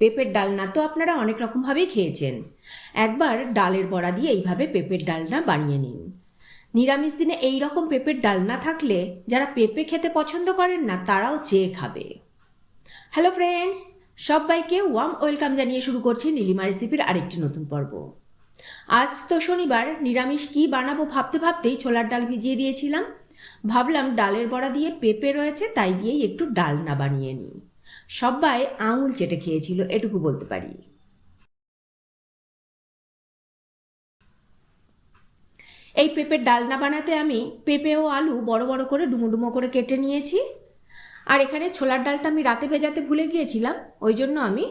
পেঁপের ডালনা তো আপনারা অনেক রকমভাবেই খেয়েছেন। একবার ডালের বড়া দিয়ে এইভাবে পেঁপের ডালনা বানিয়ে নিন। নিরামিষ দিনে এই রকম পেঁপের ডালনা থাকলে যারা পেঁপে খেতে পছন্দ করেন না, তারাও চেয়ে খাবে। হ্যালো ফ্রেন্ডস, সবাইকে ওয়াম ওয়েলকাম জানিয়ে শুরু করছি নীলিমা রেসিপির আরেকটি নতুন পর্ব। আজ তো শনিবার, নিরামিষ কি বানাবো ভাবতে ভাবতেই ছোলার ডাল ভিজিয়ে দিয়েছিলাম। ভাবলাম ডালের বড়া দিয়ে পেঁপে রয়েছে, তাই দিয়েই একটু ডালনা বানিয়ে নিই। সবাই আঙুল চেটে খেয়েছিল, এটুকু বলতে পারি। এই পেঁপের ডালনা বানাতে আমি পেঁপে ও আলু বড় বড় করে ডুমো ডুমো করে কেটে নিয়েছি। আর এখানে ছোলার ডালটা আমি রাতে ভেজাতে ভুলে গিয়েছিলাম, ওই জন্য আমি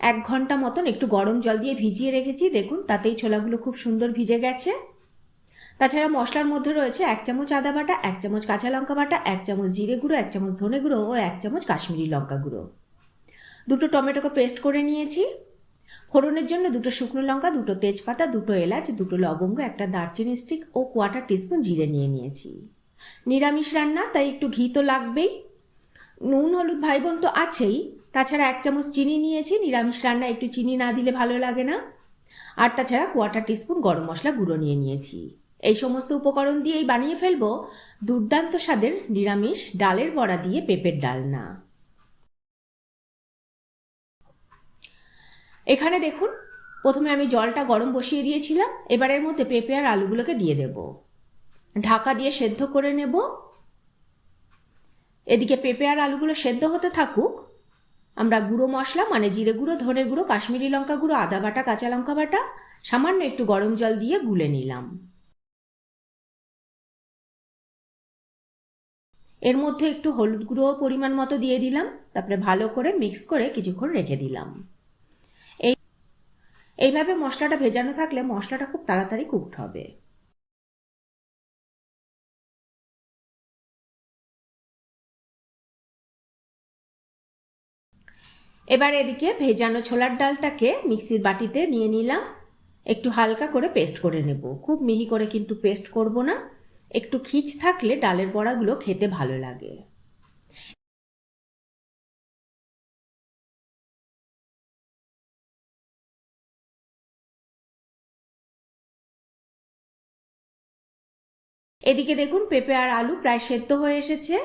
এক ঘণ্টা মতন একটু গরম জল দিয়ে ভিজিয়ে রেখেছি। দেখুন, তাতেই ছোলাগুলো খুব সুন্দর ভিজে গেছে। তাছাড়া মশলার মধ্যে রয়েছে এক চামচ আদা বাটা, এক চামচ কাঁচা লঙ্কা বাটা, এক চামচ জিরে গুঁড়ো, এক চামচ ধনে গুঁড়ো ও এক চামচ কাশ্মীরি লঙ্কা গুঁড়ো। দুটো টমেটোকে পেস্ট করে নিয়েছি। ফোড়নের জন্য দুটো শুকনো লঙ্কা, দুটো তেজপাতা, দুটো এলাচ, দুটো লবঙ্গ, একটা দারচিনি স্টিক ও কোয়াটার টিস্পুন জিরে নিয়ে নিয়েছি। নিরামিষ রান্না, তাই একটু ঘি তো লাগবেই। নুন, হলুদ ভাই বোন তো আছেই। তাছাড়া এক চামচ চিনি নিয়েছি। নিরামিষ রান্না একটু চিনি না দিলে ভালো লাগে না। আর তাছাড়া কোয়াটার টিস্পুন গরম মশলা গুঁড়ো নিয়ে নিয়েছি। এই সমস্ত উপকরণ দিয়েই বানিয়ে ফেলব। দুর্দান্ত স্বাদের নিরামিষ ডালের বড়া দিয়ে পেঁপের ডালনা। এখানে দেখুন, প্রথমে আমি জলটা গরম বসিয়ে দিয়েছিলাম, এবারের মধ্যে পেঁপে আর আলুগুলোকে দিয়ে দেব। ঢাকা দিয়ে সেদ্ধ করে নেব। এদিকে পেঁপে আর আলুগুলো সেদ্ধ হতে থাকুক, আমরা গুঁড়ো মশলা মানে জিরে গুঁড়ো, ধনে গুঁড়ো, কাশ্মীরি লঙ্কা গুঁড়ো, আদা বাটা, কাঁচা লঙ্কা বাটা, সামান্য একটু গরম জল দিয়ে গুলে নিলাম। এর মধ্যে একটু হলুদ গুঁড়ো পরিমাণ মতো দিয়ে দিলাম, তারপরে ভালো করে মিক্স করে কিছুক্ষণ রেখে দিলাম। এইভাবে মশলাটা ভেজানো থাকলে মশলাটা খুব তাড়াতাড়ি কুকড হবে। এবার এদিকে ভেজানো ছোলার ডালটাকে মিক্সির বাটিতে নিয়ে নিলাম। একটু হালকা করে পেস্ট করে নেব। খুব মিহি করে কিন্তু পেস্ট করব না। একটু খিচ থাকলে ডালের বড়াগুলো খেতে ভালো লাগে। এদিকে দেখুন, পেঁপে আর আলু প্রায় সেদ্ধ হয়ে এসেছে।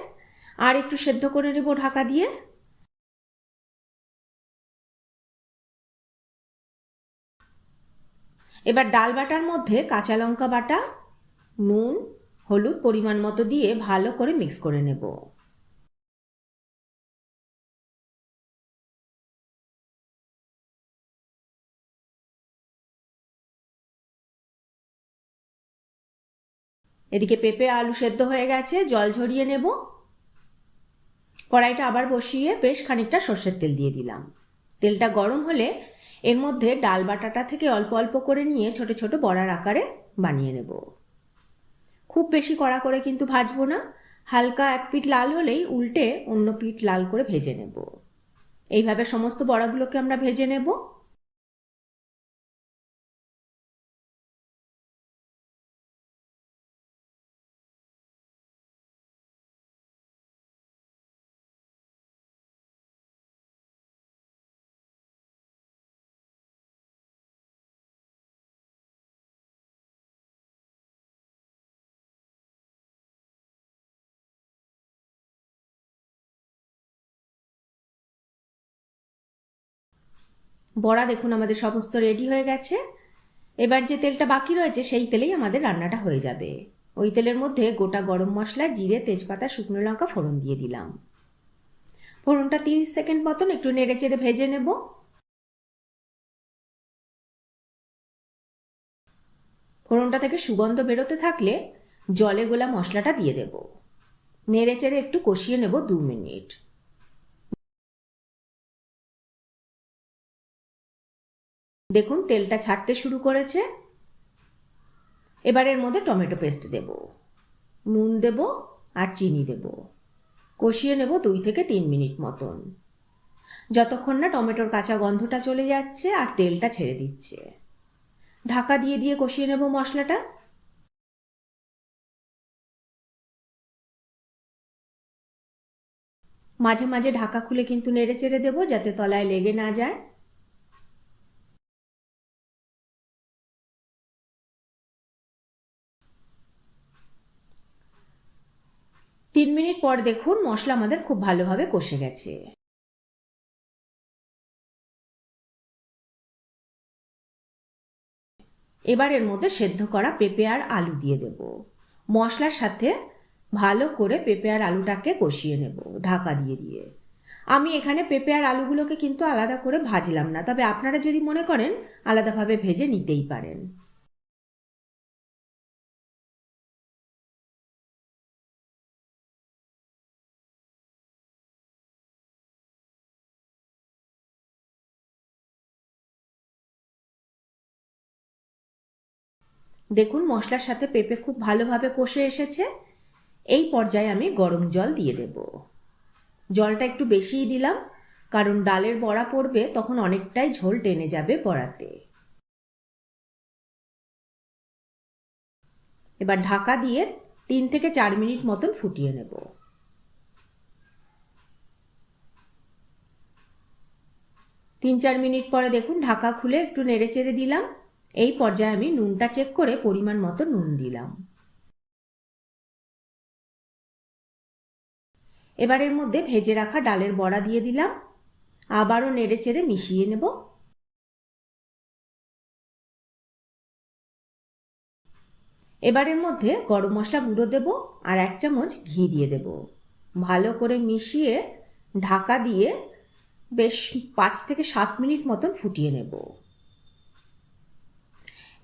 আর একটু সেদ্ধ করে নেব ঢাকা দিয়ে। এবার ডাল বাটার মধ্যে কাঁচা লঙ্কা বাটা, নুন, হলুদ পরিমাণ মতো দিয়ে ভালো করে মিক্স করে নেব। এদিকে পেঁপে, আলু সেদ্ধ হয়ে গেছে, জল ঝরিয়ে নেব। কড়াইটা আবার বসিয়ে বেশ খানিকটা সর্ষের তেল দিয়ে দিলাম। তেলটা গরম হলে এর মধ্যে ডাল বাটাটা থেকে অল্প অল্প করে নিয়ে ছোট ছোট বড়ার আকারে বানিয়ে নেব। খুব বেশি কড়া করে কিন্তু ভাজবো না। হালকা এক পিঠ লাল হলেই উল্টে অন্য পিঠ লাল করে ভেজে নেব। এইভাবে সমস্ত বড়াগুলোকে আমরা ভেজে নেব। বড়া দেখুন, আমাদের সমস্ত রেডি হয়ে গেছে। এবার যে তেলটা বাকি রয়েছে, সেই তেলেই আমাদের রান্নাটা হয়ে যাবে। ওই তেলের মধ্যে গোটা গরম মশলা, জিরে, তেজপাতা, শুকনো লঙ্কা ফোড়ন দিয়ে দিলাম। ফোড়নটা তিরিশ সেকেন্ড মতন একটু নেড়ে চেড়ে ভেজে নেব। ফোড়নটা থেকে সুগন্ধ বেরোতে থাকলে জলে গোলা মশলাটা দিয়ে দেব। নেড়ে চেড়ে একটু কষিয়ে নেব দু মিনিট। দেখুন, তেলটা ছাড়তে শুরু করেছে। এবার এর মধ্যে টমেটো পেস্ট দেব, নুন দেব আর চিনি দেব। কষিয়ে নেব দুই থেকে তিন মিনিট মতন। যতক্ষণ না টমেটোর কাঁচা গন্ধটা চলে যাচ্ছে আর তেলটা ছেড়ে দিচ্ছে। ঢাকা দিয়ে দিয়ে কষিয়ে নেব মশলাটা। মাঝে মাঝে ঢাকা খুলে কিন্তু নেড়ে চেড়ে দেবো যাতে তলায় লেগে না যায়। তিন মিনিট পর দেখুন মশলা আমাদের খুব ভালোভাবে কষে গেছে। এবার এর মধ্যে সেদ্ধ করা পেঁপে আর আলু দিয়ে দেব। মশলার সাথে ভালো করে পেঁপে আর আলুটাকে কষিয়ে নেব ঢাকা দিয়ে দিয়ে। আমি এখানে পেঁপে আর আলুগুলোকে কিন্তু আলাদা করে ভাজলাম না, তবে আপনারা যদি মনে করেন আলাদাভাবে ভেজে নিতেই পারেন। দেখুন, মশলার সাথে পেঁপে খুব ভালোভাবে কষে এসেছে। এই পর্যায়ে আমি গরম জল দিয়ে দেব। জলটা একটু বেশিই দিলাম, কারণ ডালের বড়া পড়বে, তখন অনেকটাই ঝোল টেনে যাবে বড়াতে। এবার ঢাকা দিয়ে তিন থেকে চার মিনিট মতন ফুটিয়ে নেব। তিন চার মিনিট পরে দেখুন, ঢাকা খুলে একটু নেড়ে চেড়ে দিলাম। এই পর্যায়ে আমি নুনটা চেক করে পরিমাণ মতো নুন দিলাম। এবার এর মধ্যে ভেজে রাখা ডালের বড়া দিয়ে দিলাম। আবারও নেড়ে চেড়ে মিশিয়ে নেব। এবারের মধ্যে গরম মশলা গুঁড়ো দেব আর এক চামচ ঘি দিয়ে দেব। ভালো করে মিশিয়ে ঢাকা দিয়ে বেশ পাঁচ থেকে সাত মিনিট মতন ফুটিয়ে নেব।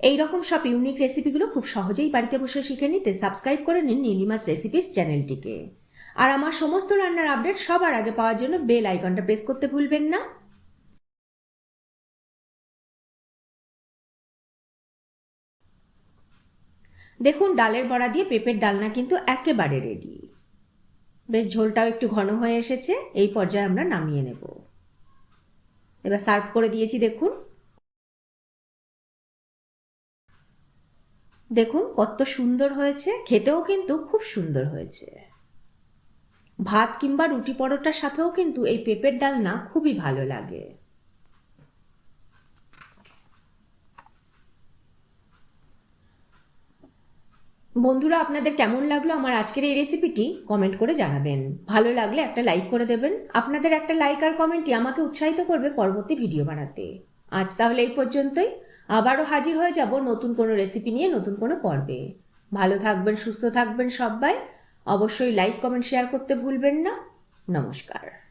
এই রকম সব ইউনিক রেসিপিগুলো খুব সহজেই বাড়িতে বসে শিখে নিতে সাবস্ক্রাইব করে নিন নীলিমাস রেসিপিস চ্যানেলটিকে আর আমার সমস্ত রান্নার আপডেট সবার আগে পাওয়ার জন্য বেল আইকনটা প্রেস করতে ভুলবেন না। দেখুন, ডালের বড়া দিয়ে পেঁপের ডালনা কিন্তু একেবারে রেডি বেশ, ঝোলটাও একটু ঘন হয়ে এসেছে, এই পর্যায়ে আমরা নামিয়ে নেব। এবার সার্ভ করে দিয়েছি, দেখুন। দেখুন কত সুন্দর হয়েছে, খেতেও কিন্তু খুব সুন্দর হয়েছে। ভাত কিংবা রুটি পরোটার সাথেও কিন্তু এই পেঁপের ডালনা খুবই ভালো লাগে। বন্ধুরা, আপনাদের কেমন লাগল আমার আজকের এই রেসিপিটি কমেন্ট করে জানাবেন। ভালো লাগলে একটা লাইক করে দেবেন। আপনাদের একটা লাইক আর কমেন্টই আমাকে উৎসাহিত করবে পরবর্তী ভিডিও বানাতে। আজ তাহলে এই পর্যন্তই। আবারও হাজির হয়ে যাব নতুন কোনো রেসিপি নিয়ে নতুন কোনো পর্বে। ভালো থাকবেন, সুস্থ থাকবেন সবাই। অবশ্যই লাইক কমেন্ট শেয়ার করতে ভুলবেন না। নমস্কার।